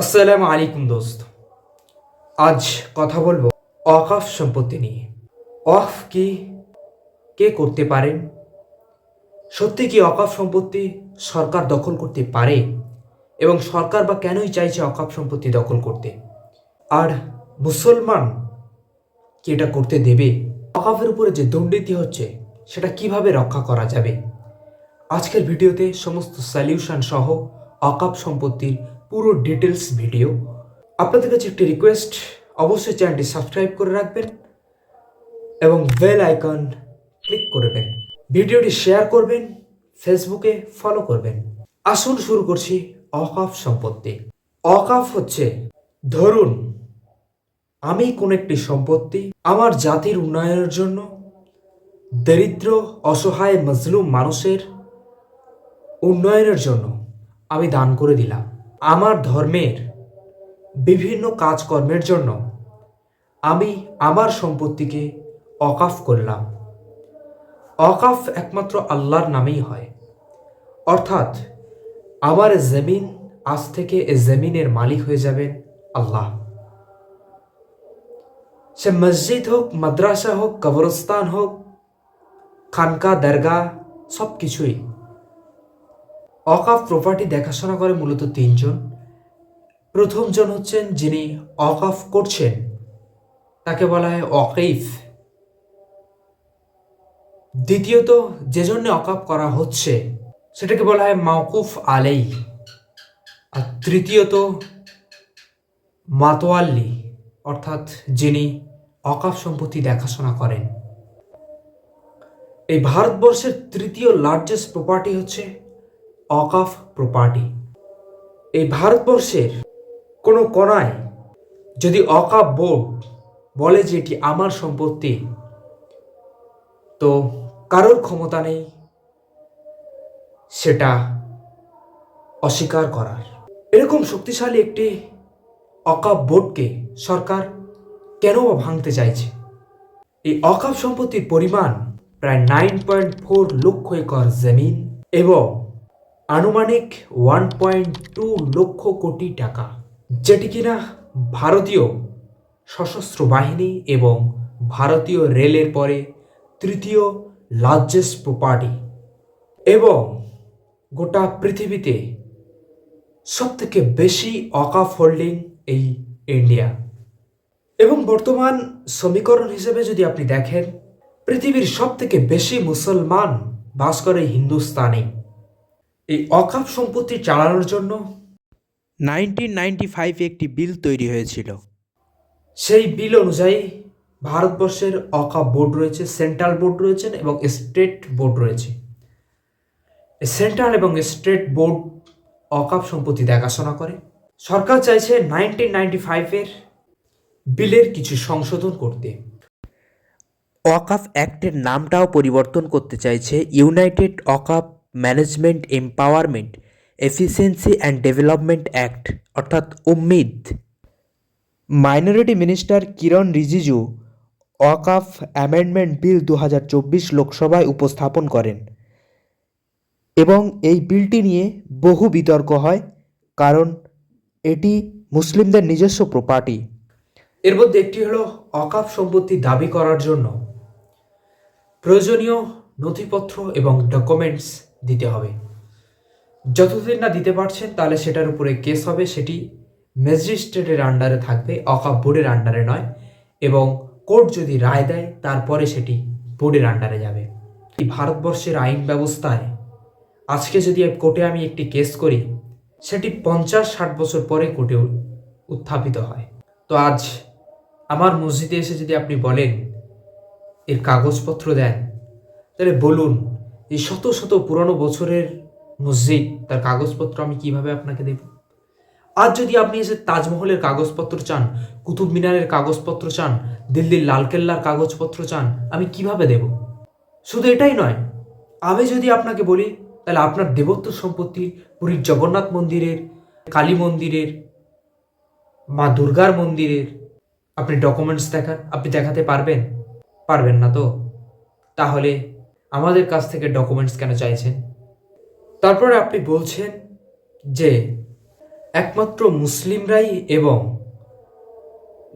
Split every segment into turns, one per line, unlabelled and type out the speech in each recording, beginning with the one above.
আসসালামু আলাইকুম দোস্ত। আজ কথা বলব অকাফ সম্পত্তি নিয়ে। অফ কি? কে করতে পারেন? সত্যি কি অকাফ সম্পত্তি সরকার দখল করতে পারে? এবং সরকার বা কেনই চাইছে অকাফ সম্পত্তি দখল করতে? আর মুসলমান কি এটা করতে দেবে? অকাফের উপরে যে দুর্নীতি হচ্ছে, সেটা কীভাবে রক্ষা করা যাবে? আজকের ভিডিওতে সমস্ত সলিউশন সহ অকাপ সম্পত্তির পুরো ডিটেলস ভিডিও আপনাদের কাছে একটি রিকোয়েস্ট অবশ্যই চ্যানেলটি সাবস্ক্রাইব করে রাখবেন এবং বেল আইকন ক্লিক করবেন। ভিডিওটি শেয়ার করবেন ফেসবুকে ফলো করবেন। আসুন শুরু করছি অকাফ সম্পত্তি। অকাফ হচ্ছে, ধরুন, আমি কোন একটি সম্পত্তি আমার জাতির উন্নয়নের জন্য দরিদ্র, অসহায়, মজলুম মানুষের উন্নয়নের জন্য আমি দান করে দিলাম। আমার ধর্মের বিভিন্ন কাজকর্মের জন্য আমি আমার সম্পত্তিকে অকাফ করলাম। অকাফ একমাত্র আল্লাহর নামেই হয়। অর্থাৎ আমার জমিন আজ থেকে এ জমিনের মালিক হয়ে যাবেন আল্লাহ। সে মসজিদ হোক, মাদ্রাসা হোক কবরস্তান হোক, খানকা দরগা সব কিছুই অকাফ প্রপার্টি দেখাশোনা করে মূলত তিনজন। প্রথমজন হচ্ছেন যিনি অকাফ করছেন, তাকে বলা হয় অকেইফ। দ্বিতীয়ত, যে জন্য অকাফ করা হচ্ছে, সেটাকে বলা হয় মাওকুফ আলেই আর তৃতীয়ত, মাতোয়াল্লি, অর্থাৎ যিনি অকাফ সম্পত্তি দেখাশোনা করেন। এই ভারতবর্ষের তৃতীয় লার্জেস্ট প্রপার্টি হচ্ছে অকাফ প্রপার্টি এই ভারতবর্ষের কোনো কোনায় যদি অকাফ বোর্ড বলে যে এটি আমার সম্পত্তি, তো কারোর ক্ষমতা নেই সেটা অস্বীকার করার। এরকম শক্তিশালী একটি অকাপ বোর্ডকে সরকার কেন ভাঙতে চাইছে? এই অকাপ সম্পত্তির পরিমাণ প্রায় nine point four lakh acre জমিন এবং আনুমানিক one point two lakh crore টাকা, যেটি কিনা ভারতীয় সশস্ত্র বাহিনী এবং ভারতীয় রেলের পরে তৃতীয় লার্জেস্ট প্রপার্টি এবং গোটা পৃথিবীতে সবথেকে বেশি অকাফ হোল্ডিং এই ইন্ডিয়া এবং বর্তমান সমীকরণ হিসেবে যদি আপনি দেখেন, পৃথিবীর সব থেকে বেশি মুসলমান বাস করে হিন্দুস্তানে এই অকাপ সম্পত্তি চালানোর জন্য
নাইনটিন নাইনটি ফাইভে একটি বিল তৈরি হয়েছিল।
সেই বিল অনুযায়ী ভারতবর্ষের অকাপ বোর্ড রয়েছে সেন্ট্রাল বোর্ড রয়েছেন এবং স্টেট বোর্ড রয়েছে। সেন্ট্রাল এবং স্টেট বোর্ড অকাপ সম্পত্তি দেখাশোনা করে। সরকার চাইছে নাইনটিন নাইনটি ফাইভের বিলের কিছু সংশোধন করতে।
অকাফ অ্যাক্টের নামটাও পরিবর্তন করতে চাইছে united Waqf management empowerment efficiency and development act অর্থাৎ Umeed. Minority minister Kiren Rijiju Waqf amendment bill দু হাজার চব্বিশ লোকসভায় উপস্থাপন করেন। এবং এই বিলটি নিয়ে বহু বিতর্ক হয় কারণ এটি মুসলিমদের নিজস্ব প্রপার্টি
এর মধ্যে একটি হলো অকাপ সম্পত্তি দাবি করার জন্য। প্রয়োজনীয় নথিপত্র এবং ডকুমেন্টস দিতে হবে। যতদিন না দিতে পারছেন, তাহলে সেটার উপরে কেস হবে। সেটি ম্যাজিস্ট্রেটের আন্ডারে থাকবে, অকাপ বোর্ডের আন্ডারে নয়। এবং কোর্ট যদি রায় দেয়, তারপরে সেটি বোর্ডের আন্ডারে যাবে। এই ভারতবর্ষের আইন ব্যবস্থায় আজকে যদি কোর্টে আমি একটি কেস করি, সেটি পঞ্চাশ ষাট বছর পরে কোর্টে উত্থাপিত হয়। তো আজ আমার মসজিদে এসে যদি আপনি বলেন, এর কাগজপত্র দেন, তাহলে বলুন এই শত শত পুরনো বছরের মসজিদ, তার কাগজপত্র আমি কীভাবে আপনাকে দেব? আজ যদি আপনি এসে তাজমহলের কাগজপত্র চান, কুতুব মিনারের কাগজপত্র চান, দিল্লির লালকেল্লার কাগজপত্র চান, আমি কীভাবে দেব? শুধু এটাই নয়, আমি যদি আপনাকে বলি, তাহলে আপনার দেবত্ব সম্পত্তি পুরীর জগন্নাথ মন্দিরের, কালী মন্দিরের, মা দুর্গার মন্দিরের, আপনি ডকুমেন্টস দেখান, আপনি দেখাতে পারবেন? পারবেন না তো? তাহলে আমাদের কাছ থেকে ডকুমেন্টস কেন চাইছেন? তারপরে আপনি বলছেন যে একমাত্র মুসলিমরাই এবং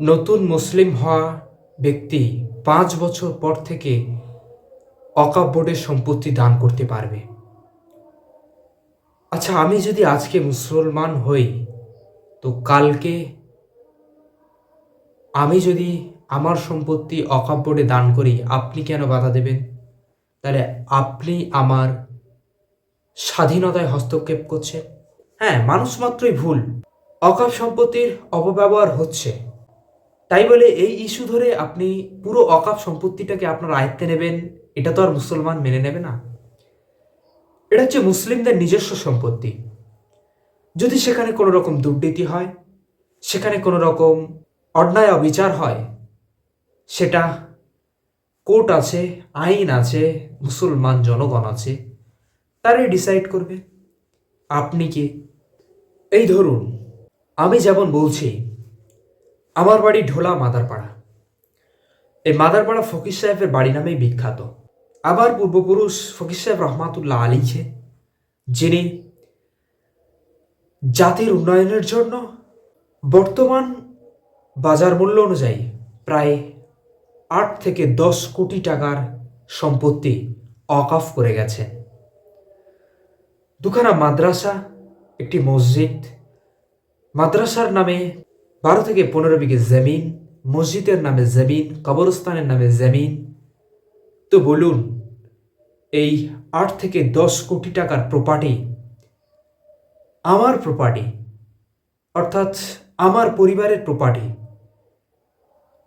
নতুন মুসলিম হওয়া ব্যক্তি পাঁচ বছর পর থেকে অকাপ বোর্ডের সম্পত্তি দান করতে পারবে। আচ্ছা আমি যদি আজকে মুসলমান হই, তো কালকে আমি যদি আমার সম্পত্তি অকাপ বোর্ডে দান করি, আপনি কেন বাধা দেবেন? তাহলে আপনি আমার স্বাধীনতায় হস্তক্ষেপ করছেন হ্যাঁ মানুষ মাত্রই ভুল। অকাপ সম্পত্তির অপব্যবহার হচ্ছে। তাই বলে এই ইস্যু ধরে আপনি পুরো অকাপ সম্পত্তিটাকে আপনার আয়ত্তে নেবেন, এটা তো আর মুসলমান মেনে নেবে না। এটা হচ্ছে মুসলিমদের নিজস্ব সম্পত্তি। যদি সেখানে কোনো রকম দুর্নীতি হয়, সেখানে কোনো রকম অন্যায় অবিচার হয়, সেটা কোর্ট আছে, আইন আছে, মুসলমান জনগণ আছে, তারাই ডিসাইড করবে। আপনি কি? এই ধরুন, আমি যেমন বলছি, আমার বাড়ি ঢোলা মাদারপাড়া। এই মাদারপাড়া ফকির সাহেবের বাড়ি নামেই বিখ্যাত। আবার পূর্বপুরুষ ফকির সাহেব রহমাতুল্লাহ আলীছে যিনি জাতির উন্নয়নের জন্য বর্তমান বাজার মূল্য অনুযায়ী প্রায় আট থেকে দশ কোটি টাকার সম্পত্তি অকাফ করে গেছেন দুখানা মাদ্রাসা, একটি মসজিদ। মাদ্রাসার নামে বারো থেকে পনেরো বিঘে জমিন, মসজিদের নামে জমিন, কবরস্থানের নামে জমিন। তো বলুন, এই আট থেকে দশ কোটি টাকার প্রপার্টি আমার প্রপার্টি অর্থাৎ আমার পরিবারের প্রপার্টি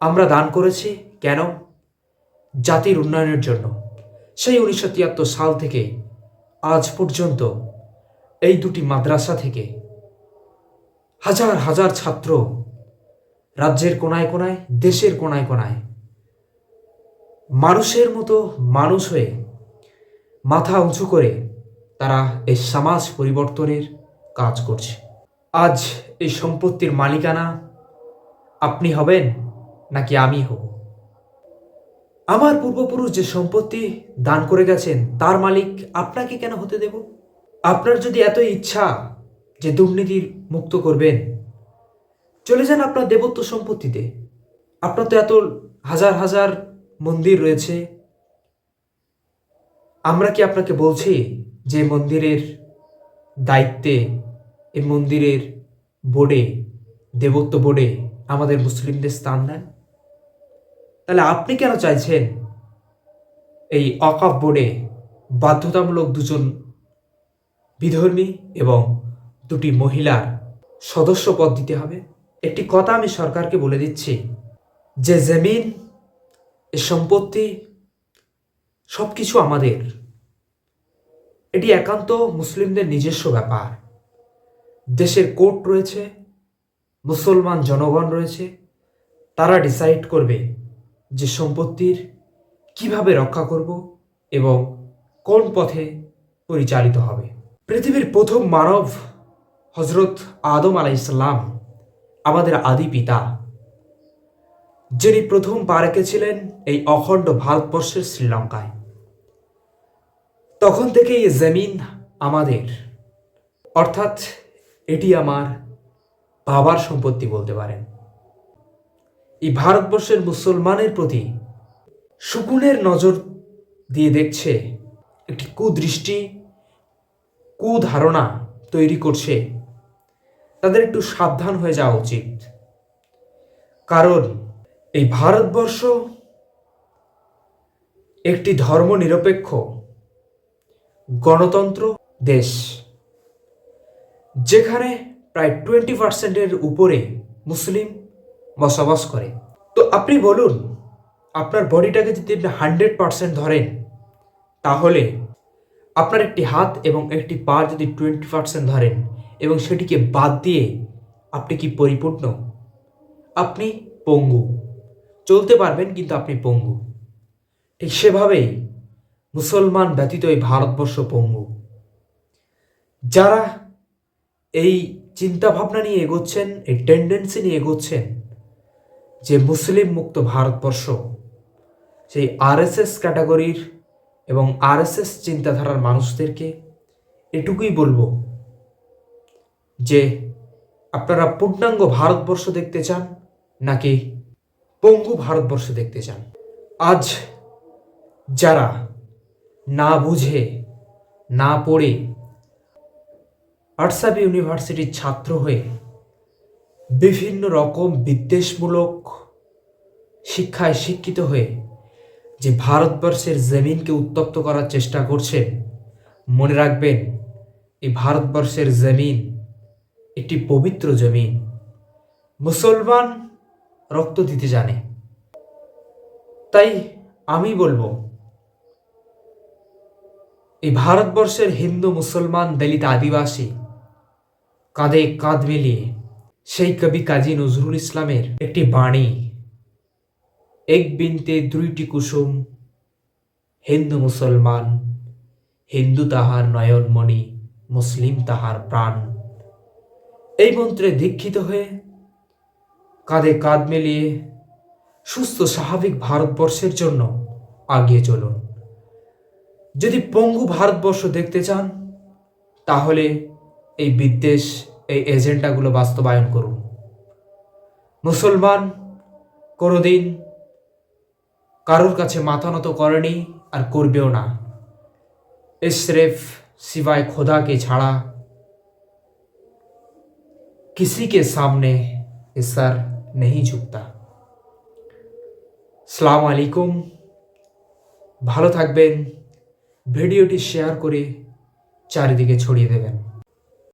আমরা দান করেছি? কেন? জাতির উন্নয়নের জন্য। সেই উনিশশো তিয়াত্তর সাল থেকে আজ পর্যন্ত এই দুটি মাদ্রাসা থেকে হাজার হাজার ছাত্র রাজ্যের কোনায় কোনায় দেশের কোনায় কোনায় মানুষের মতো মানুষ হয়ে মাথা উঁচু করে তারা এই সমাজ পরিবর্তনের কাজ করছে। আজ এই সম্পত্তির মালিকানা আপনি হবেন নাকি আমি হব? আমার পূর্বপুরুষ যে সম্পত্তি দান করে গেছেন, তার মালিক আপনাকে কেন হতে দেব? আপনার যদি এত ইচ্ছা যে দুর্নীতির মুক্ত করবেন, চলে যান আপনার দেবত্ব সম্পত্তিতে। আপনার তো এত হাজার হাজার মন্দির রয়েছে। আমরা কি আপনাকে বলছি যে মন্দিরের দায়িত্বে, এই মন্দিরের বোর্ডে, দেবত্ব বোর্ডে আমাদের মুসলিমদের স্থান দেন তাহলে আপনি কেন চাইছেন এই অকাফ বোর্ডে বাধ্যতামূলক দুজন বিধর্মী এবং দুটি মহিলার সদস্য পদ দিতে হবে? একটি কথা আমি সরকারকে বলে দিচ্ছি, যে জমিন, এ সম্পত্তি সব কিছু আমাদের। এটি একান্ত মুসলিমদের নিজস্ব ব্যাপার। দেশের কোর্ট রয়েছে, মুসলমান জনগণ রয়েছে, তারা ডিসাইড করবে যে সম্পত্তির কীভাবে রক্ষা করব এবং কোন পথে পরিচালিত হবে। পৃথিবীর প্রথম মানব হজরত আদম আলাইসাল্লাম আমাদের আদি পিতা, যিনি প্রথম পা রেখেছিলেন এই অখণ্ড ভারতবর্ষের শ্রীলঙ্কায়। তখন থেকে এই জমিন আমাদের, অর্থাৎ এটি আমার বাবার সম্পত্তি বলতে পারেন। এই ভারতবর্ষের মুসলমানের প্রতি শকুনের নজর দিয়ে দেখছে একটি কুদৃষ্টি, কুধারণা তৈরি করছে। তাদের একটু সাবধান হয়ে যাওয়া উচিত। কারণ এই ভারতবর্ষ একটি ধর্মনিরপেক্ষ গণতন্ত্র দেশ, যেখানে প্রায় টোয়েন্টি পার্সেন্টের উপরে মুসলিম বসবাস করে। তো আপনি বলুন, আপনার বডিটাকে যদি আপনি হান্ড্রেড পার্সেন্ট ধরেন, তাহলে আপনার একটি হাত এবং একটি পা যদি টোয়েন্টি পার্সেন্ট ধরেন এবং সেটিকে বাদ দিয়ে আপনি কি পরিপূর্ণ? আপনি পঙ্গু। চলতে পারবেন কিন্তু আপনি পঙ্গু। ঠিক সেভাবেই মুসলমান ব্যতীত এই ভারতবর্ষ পঙ্গু। যারা এই চিন্তাভাবনা নিয়ে এগোচ্ছেন, এই টেন্ডেন্সি নিয়ে এগোচ্ছেন যে মুসলিম মুক্ত ভারতবর্ষ, সেই আরএসএস ক্যাটাগরির এবং আরএসএস চিন্তাধারার মানুষদেরকে এটুকুই বলব যে আপনারা পূর্ণাঙ্গ ভারতবর্ষ দেখতে চান নাকি পঙ্গু ভারতবর্ষ দেখতে চান? আজ যারা না বুঝে, না পড়ে আর্টসাব ইউনিভার্সিটির ছাত্র হয়ে বিভিন্ন রকম বিদ্বেষমূলক শিক্ষায় শিক্ষিত হয়ে যে ভারতবর্ষের জমিনকে উত্তপ্ত করার চেষ্টা করছেন, মনে রাখবেন এই ভারতবর্ষের জমিন একটি পবিত্র জমিন। মুসলমান রক্ত দিতে জানে। তাই আমি বলব এই ভারতবর্ষের হিন্দু মুসলমান দলিত আদিবাসী কাঁধে কাঁধ মিলিয়ে সেই কবি কাজী নজরুল ইসলামের একটি বাণী, এক বিনতে দুইটি কুসুম, হিন্দু মুসলমান, হিন্দু তাহার নয়নমণি, মুসলিম তাহার প্রাণ। এই মন্ত্রে দীক্ষিত হয়ে কাঁধে কাঁধ মিলিয়ে সুস্থ স্বাভাবিক ভারতবর্ষের জন্য আগিয়ে চলুন। যদি পঙ্গু ভারতবর্ষ দেখতে চান, তাহলে এই বিদ্বেষ এই এজেন্ডাগুলো বাস্তবায়ন করুন মুসলমান কোনোদিন কারোর কাছে মাথা নত করেনি আর করবেও না এ सिर्फ सिवाय खुदा के छाड़ा किसी के सामने ये सर नहीं झुकता সালাম আলাইকুম ভালো থাকবেন ভিডিওটি শেয়ার করে চারিদিকে ছড়িয়ে দেবেন